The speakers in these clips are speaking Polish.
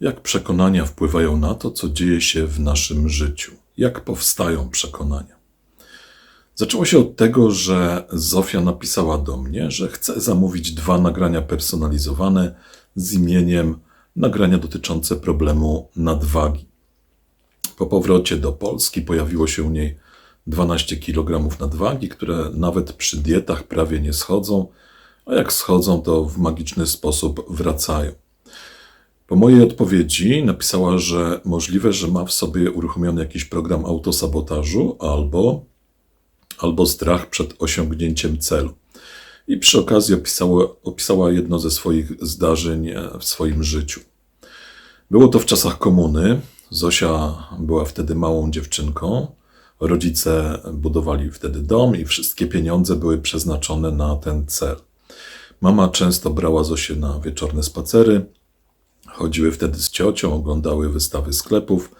Jak przekonania wpływają na to, co dzieje się w naszym życiu? Jak powstają przekonania? Zaczęło się od tego, że Zofia napisała do mnie, że chce zamówić dwa nagrania personalizowane z imieniem nagrania dotyczące problemu nadwagi. Po powrocie do Polski pojawiło się u niej 12 kg nadwagi, które nawet przy dietach prawie nie schodzą, a jak schodzą, to w magiczny sposób wracają. Po mojej odpowiedzi napisała, że możliwe, że ma w sobie uruchomiony jakiś program autosabotażu albo, albo strach przed osiągnięciem celu. I przy okazji opisała, opisała jedno ze swoich zdarzeń w swoim życiu. Było to w czasach komuny. Zosia była wtedy małą dziewczynką. Rodzice budowali wtedy dom i wszystkie pieniądze były przeznaczone na ten cel. Mama często brała Zosię na wieczorne spacery. Chodziły wtedy z ciocią, oglądały wystawy sklepów.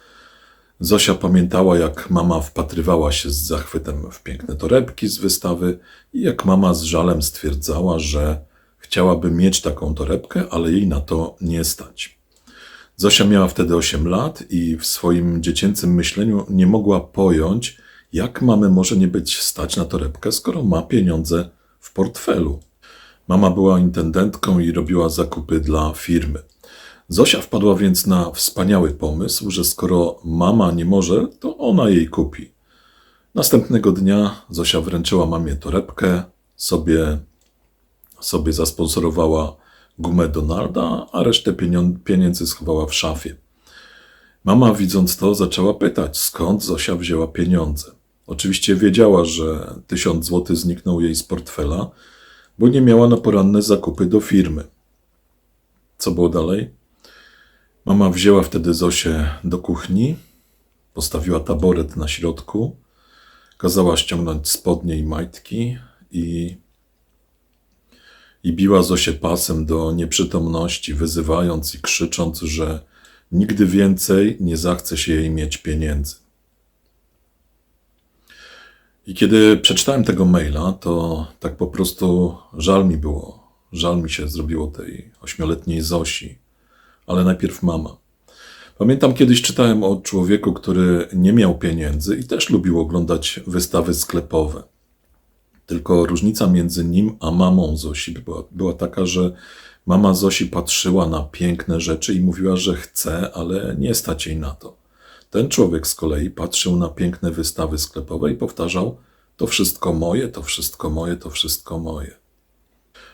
Zosia pamiętała, jak mama wpatrywała się z zachwytem w piękne torebki z wystawy i jak mama z żalem stwierdzała, że chciałaby mieć taką torebkę, ale jej na to nie stać. Zosia miała wtedy 8 lat i w swoim dziecięcym myśleniu nie mogła pojąć, jak mamy może nie być stać na torebkę, skoro ma pieniądze w portfelu. Mama była intendentką i robiła zakupy dla firmy. Zosia wpadła więc na wspaniały pomysł, że skoro mama nie może, to ona jej kupi. Następnego dnia Zosia wręczyła mamie torebkę, sobie, sobie zasponsorowała gumę Donalda, a resztę pieniędzy schowała w szafie. Mama, widząc to, zaczęła pytać, skąd Zosia wzięła pieniądze. Oczywiście wiedziała, że tysiąc złotych zniknął jej z portfela, bo nie miała na poranne zakupy do firmy. Co było dalej? Mama wzięła wtedy Zosię do kuchni, postawiła taboret na środku, kazała ściągnąć spodnie i majtki i i biła Zosię pasem do nieprzytomności, wyzywając i krzycząc, że nigdy więcej nie zachce się jej mieć pieniędzy. I kiedy przeczytałem tego maila, to tak po prostu żal mi było. Żal mi się zrobiło tej ośmioletniej Zosi, ale najpierw mama. Pamiętam kiedyś czytałem o człowieku, który nie miał pieniędzy i też lubił oglądać wystawy sklepowe. Tylko różnica między nim a mamą Zosi była, była taka, że mama Zosi patrzyła na piękne rzeczy i mówiła, że chce, ale nie stać jej na to. Ten człowiek z kolei patrzył na piękne wystawy sklepowe i powtarzał: To wszystko moje, to wszystko moje, to wszystko moje.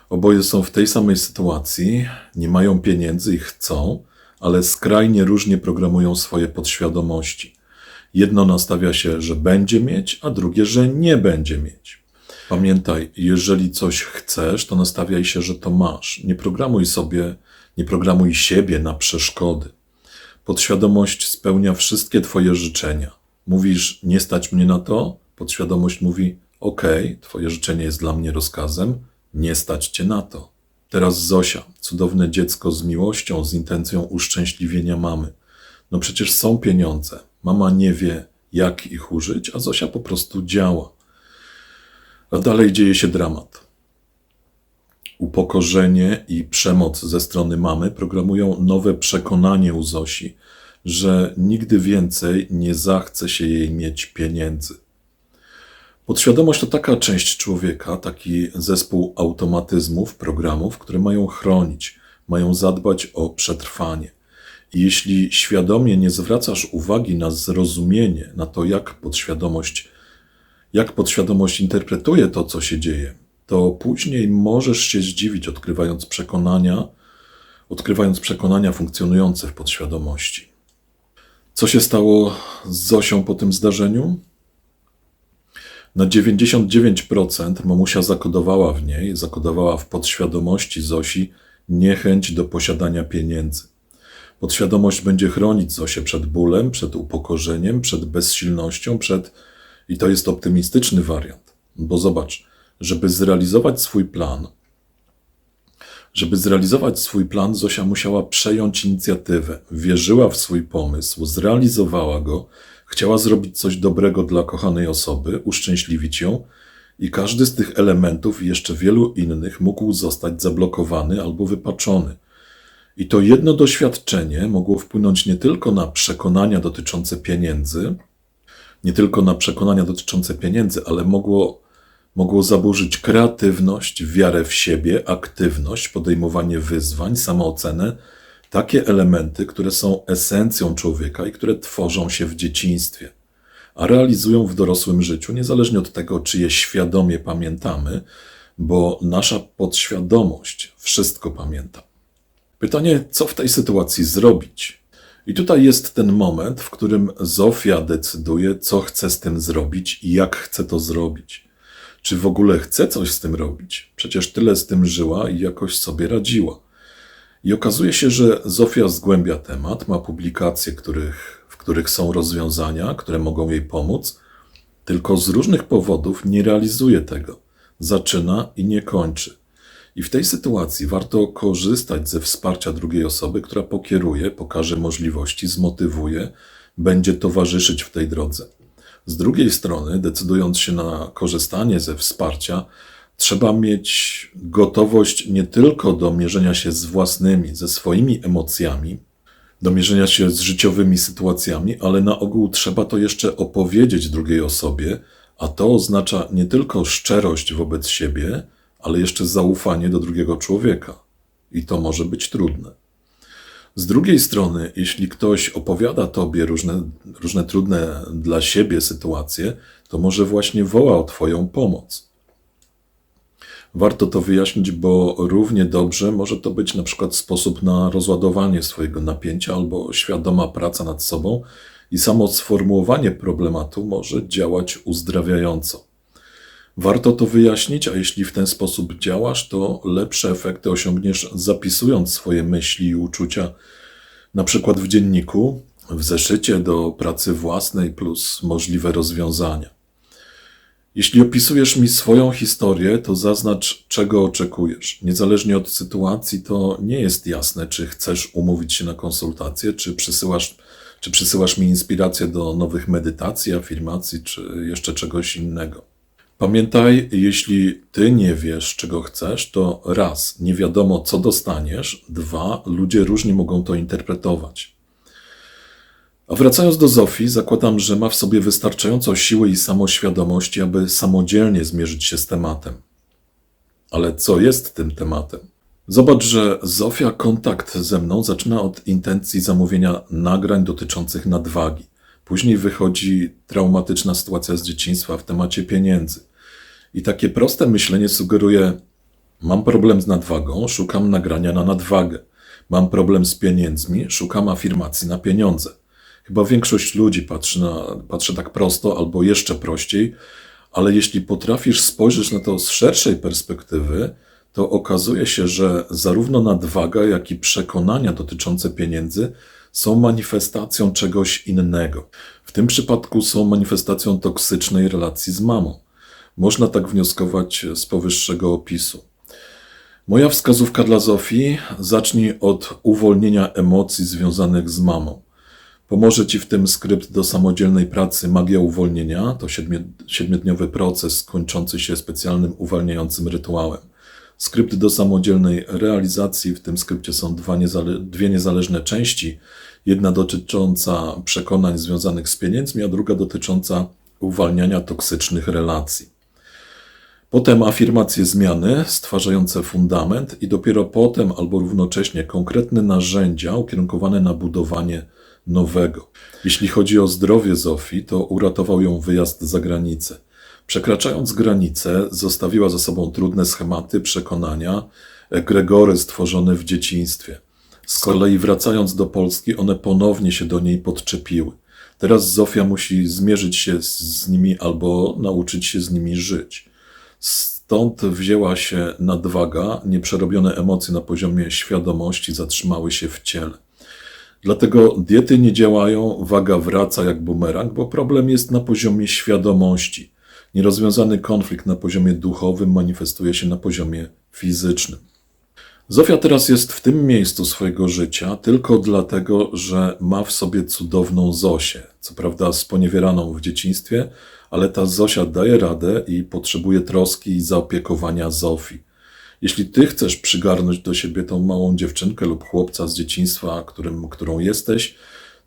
Oboje są w tej samej sytuacji, nie mają pieniędzy i chcą, ale skrajnie różnie programują swoje podświadomości. Jedno nastawia się, że będzie mieć, a drugie, że nie będzie mieć. Pamiętaj, jeżeli coś chcesz, to nastawiaj się, że to masz. Nie programuj sobie, nie programuj siebie na przeszkody. Podświadomość spełnia wszystkie Twoje życzenia. Mówisz, nie stać mnie na to? Podświadomość mówi, ok, Twoje życzenie jest dla mnie rozkazem, nie stać Cię na to. Teraz Zosia, cudowne dziecko z miłością, z intencją uszczęśliwienia mamy. No przecież są pieniądze. Mama nie wie, jak ich użyć, a Zosia po prostu działa. A dalej dzieje się dramat. Upokorzenie i przemoc ze strony mamy programują nowe przekonanie u Zosi, że nigdy więcej nie zachce się jej mieć pieniędzy. Podświadomość to taka część człowieka, taki zespół automatyzmów, programów, które mają chronić, mają zadbać o przetrwanie. I jeśli świadomie nie zwracasz uwagi na zrozumienie, na to, jak podświadomość jak podświadomość interpretuje to, co się dzieje, to później możesz się zdziwić, odkrywając przekonania, odkrywając przekonania funkcjonujące w podświadomości. Co się stało z Zosią po tym zdarzeniu? Na 99% mamusia zakodowała w niej, zakodowała w podświadomości Zosi niechęć do posiadania pieniędzy. Podświadomość będzie chronić Zosię przed bólem, przed upokorzeniem, przed bezsilnością, przed i to jest optymistyczny wariant, bo zobacz, żeby zrealizować swój plan, żeby zrealizować swój plan, Zosia musiała przejąć inicjatywę. Wierzyła w swój pomysł, zrealizowała go, chciała zrobić coś dobrego dla kochanej osoby, uszczęśliwić ją, i każdy z tych elementów i jeszcze wielu innych mógł zostać zablokowany albo wypaczony. I to jedno doświadczenie mogło wpłynąć nie tylko na przekonania dotyczące pieniędzy, nie tylko na przekonania dotyczące pieniędzy, ale mogło, mogło zaburzyć kreatywność, wiarę w siebie, aktywność, podejmowanie wyzwań, samoocenę, takie elementy, które są esencją człowieka i które tworzą się w dzieciństwie, a realizują w dorosłym życiu, niezależnie od tego, czy je świadomie pamiętamy, bo nasza podświadomość wszystko pamięta. Pytanie, co w tej sytuacji zrobić? I tutaj jest ten moment, w którym Zofia decyduje, co chce z tym zrobić i jak chce to zrobić. Czy w ogóle chce coś z tym robić? Przecież tyle z tym żyła i jakoś sobie radziła. I okazuje się, że Zofia zgłębia temat, ma publikacje, których, w których są rozwiązania, które mogą jej pomóc, tylko z różnych powodów nie realizuje tego. Zaczyna i nie kończy. I w tej sytuacji warto korzystać ze wsparcia drugiej osoby, która pokieruje, pokaże możliwości, zmotywuje, będzie towarzyszyć w tej drodze. Z drugiej strony, decydując się na korzystanie ze wsparcia, trzeba mieć gotowość nie tylko do mierzenia się z własnymi, ze swoimi emocjami, do mierzenia się z życiowymi sytuacjami, ale na ogół trzeba to jeszcze opowiedzieć drugiej osobie, a to oznacza nie tylko szczerość wobec siebie, ale jeszcze zaufanie do drugiego człowieka. I to może być trudne. Z drugiej strony, jeśli ktoś opowiada tobie różne, różne trudne dla siebie sytuacje, to może właśnie woła o Twoją pomoc. Warto to wyjaśnić, bo równie dobrze może to być na przykład sposób na rozładowanie swojego napięcia albo świadoma praca nad sobą i samo sformułowanie problematu może działać uzdrawiająco. Warto to wyjaśnić, a jeśli w ten sposób działasz, to lepsze efekty osiągniesz zapisując swoje myśli i uczucia, na przykład w dzienniku, w zeszycie do pracy własnej plus możliwe rozwiązania. Jeśli opisujesz mi swoją historię, to zaznacz, czego oczekujesz. Niezależnie od sytuacji, to nie jest jasne, czy chcesz umówić się na konsultację, czy przysyłasz, czy przysyłasz mi inspirację do nowych medytacji, afirmacji, czy jeszcze czegoś innego. Pamiętaj, jeśli ty nie wiesz, czego chcesz, to raz, nie wiadomo, co dostaniesz, dwa, ludzie różnie mogą to interpretować. A wracając do Zofii, zakładam, że ma w sobie wystarczająco siły i samoświadomości, aby samodzielnie zmierzyć się z tematem. Ale co jest tym tematem? Zobacz, że Zofia kontakt ze mną zaczyna od intencji zamówienia nagrań dotyczących nadwagi. Później wychodzi traumatyczna sytuacja z dzieciństwa w temacie pieniędzy. I takie proste myślenie sugeruje: mam problem z nadwagą, szukam nagrania na nadwagę. Mam problem z pieniędzmi, szukam afirmacji na pieniądze. Chyba większość ludzi patrzy, na, patrzy tak prosto albo jeszcze prościej, ale jeśli potrafisz spojrzeć na to z szerszej perspektywy, to okazuje się, że zarówno nadwaga, jak i przekonania dotyczące pieniędzy są manifestacją czegoś innego. W tym przypadku są manifestacją toksycznej relacji z mamą. Można tak wnioskować z powyższego opisu. Moja wskazówka dla Zofii: zacznij od uwolnienia emocji związanych z mamą. Pomoże Ci w tym skrypt do samodzielnej pracy Magia Uwolnienia. To siedmiodniowy proces kończący się specjalnym uwalniającym rytuałem. Skrypt do samodzielnej realizacji. W tym skrypcie są dwa niezale dwie niezależne części. Jedna dotycząca przekonań związanych z pieniędzmi, a druga dotycząca uwalniania toksycznych relacji. Potem afirmacje zmiany stwarzające fundament i dopiero potem albo równocześnie konkretne narzędzia ukierunkowane na budowanie nowego. Jeśli chodzi o zdrowie Zofii, to uratował ją wyjazd za granicę. Przekraczając granicę, zostawiła za sobą trudne schematy, przekonania, egregory stworzone w dzieciństwie. Z kolei wracając do Polski, one ponownie się do niej podczepiły. Teraz Zofia musi zmierzyć się z nimi albo nauczyć się z nimi żyć. Stąd wzięła się nadwaga, nieprzerobione emocje na poziomie świadomości zatrzymały się w ciele. Dlatego diety nie działają, waga wraca jak bumerang, bo problem jest na poziomie świadomości. Nierozwiązany konflikt na poziomie duchowym manifestuje się na poziomie fizycznym. Zofia teraz jest w tym miejscu swojego życia tylko dlatego, że ma w sobie cudowną Zosię. Co prawda sponiewieraną w dzieciństwie, ale ta Zosia daje radę i potrzebuje troski i zaopiekowania Zofii. Jeśli ty chcesz przygarnąć do siebie tą małą dziewczynkę lub chłopca z dzieciństwa, którym, którą jesteś,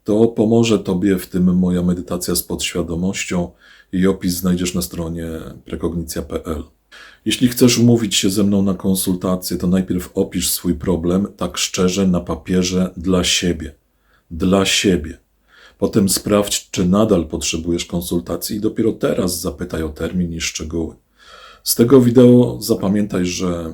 to pomoże tobie w tym moja medytacja z podświadomością. Jej opis znajdziesz na stronie prekognicja.pl. Jeśli chcesz umówić się ze mną na konsultację, to najpierw opisz swój problem tak szczerze na papierze dla siebie. Dla siebie. Potem sprawdź, czy nadal potrzebujesz konsultacji i dopiero teraz zapytaj o termin i szczegóły. Z tego wideo zapamiętaj, że